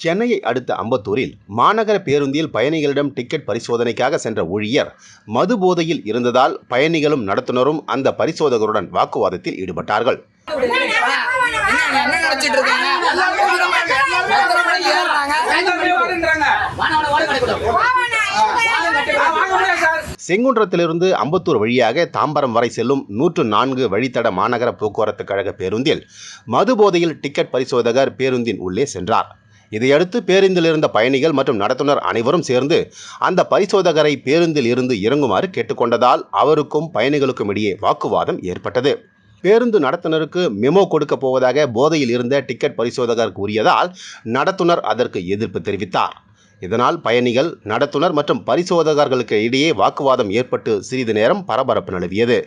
சென்னையை அடுத்த அம்பத்தூரில் மாநகர பேருந்தில் பயணிகளிடம் டிக்கெட் பரிசோதனைக்காக சென்ற ஊழியர் மது போதையில் இருந்ததால் பயணிகளும் நடத்துனரும் அந்த பரிசோதகருடன் வாக்குவாதத்தில் ஈடுபட்டார்கள். செங்குன்றத்திலிருந்து அம்பத்தூர் வழியாக தாம்பரம் வரை செல்லும் நூற்று நான்கு வழித்தட மாநகர போக்குவரத்து கழக பேருந்தில் மது போதையில் டிக்கெட் பரிசோதகர் பேருந்தின் உள்ளே சென்றார். இதையடுத்து பேருந்தில் இருந்த பயணிகள் மற்றும் நடத்துனர் அனைவரும் சேர்ந்து அந்த பரிசோதகரை பேருந்தில் இருந்து இறங்குமாறு கேட்டுக்கொண்டதால் அவருக்கும் பயணிகளுக்கும் இடையே வாக்குவாதம் ஏற்பட்டது. பேருந்து நடத்துனருக்கு மெமோ கொடுக்க போவதாக போதையில் இருந்த டிக்கெட் பரிசோதகர் கூறியதால் நடத்துனர் அதற்கு எதிர்ப்பு தெரிவித்தார். இதனால் பயணிகள் நடத்துனர் மற்றும் பரிசோதகர்களுக்கு இடையே வாக்குவாதம் ஏற்பட்டு சிறிது நேரம் பரபரப்பு நிலவியது.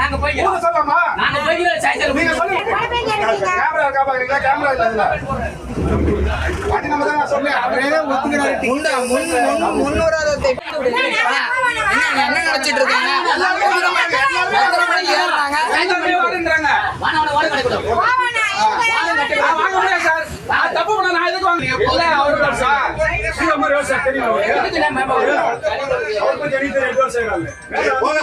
நாங்க போய்க்கிறோம் ஊருக்கு சொல்லாமா நாங்க போய்க்கிறோம் சைக்கிள் நீங்க சொல்லுங்க கேமரா இருக்கா பாக்குறீங்களா கேமரா இல்ல இதுல வண்டி நம்ம தான் நான் சொன்னேன் அவரே ஒத்துக்கிறாரு முன்ன முன் முன் முன்னுராதத்தை என்ன நினைச்சிட்டு இருக்காங்க வானவன ஓட வாங்க முடியாது சார் நான் தப்பு பண்ண நான் எதுக்கு வாங்க இல்ல அவரு தான் சார் அவருக்கு. போங்க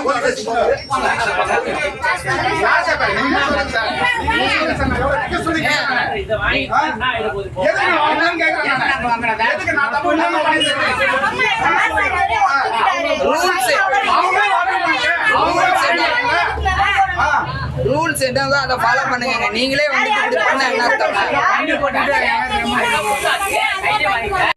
யார் சார் நீங்க சார் நீங்க சார் இதை வாங்கி நான் இதை போது எதுக்கு. எதுக்கு நான் தப்பு ரூல்ஸ் என்னதோ அதை ஃபாலோ பண்ணுங்க நீங்களே வந்து இப்படி பண்ண என்ன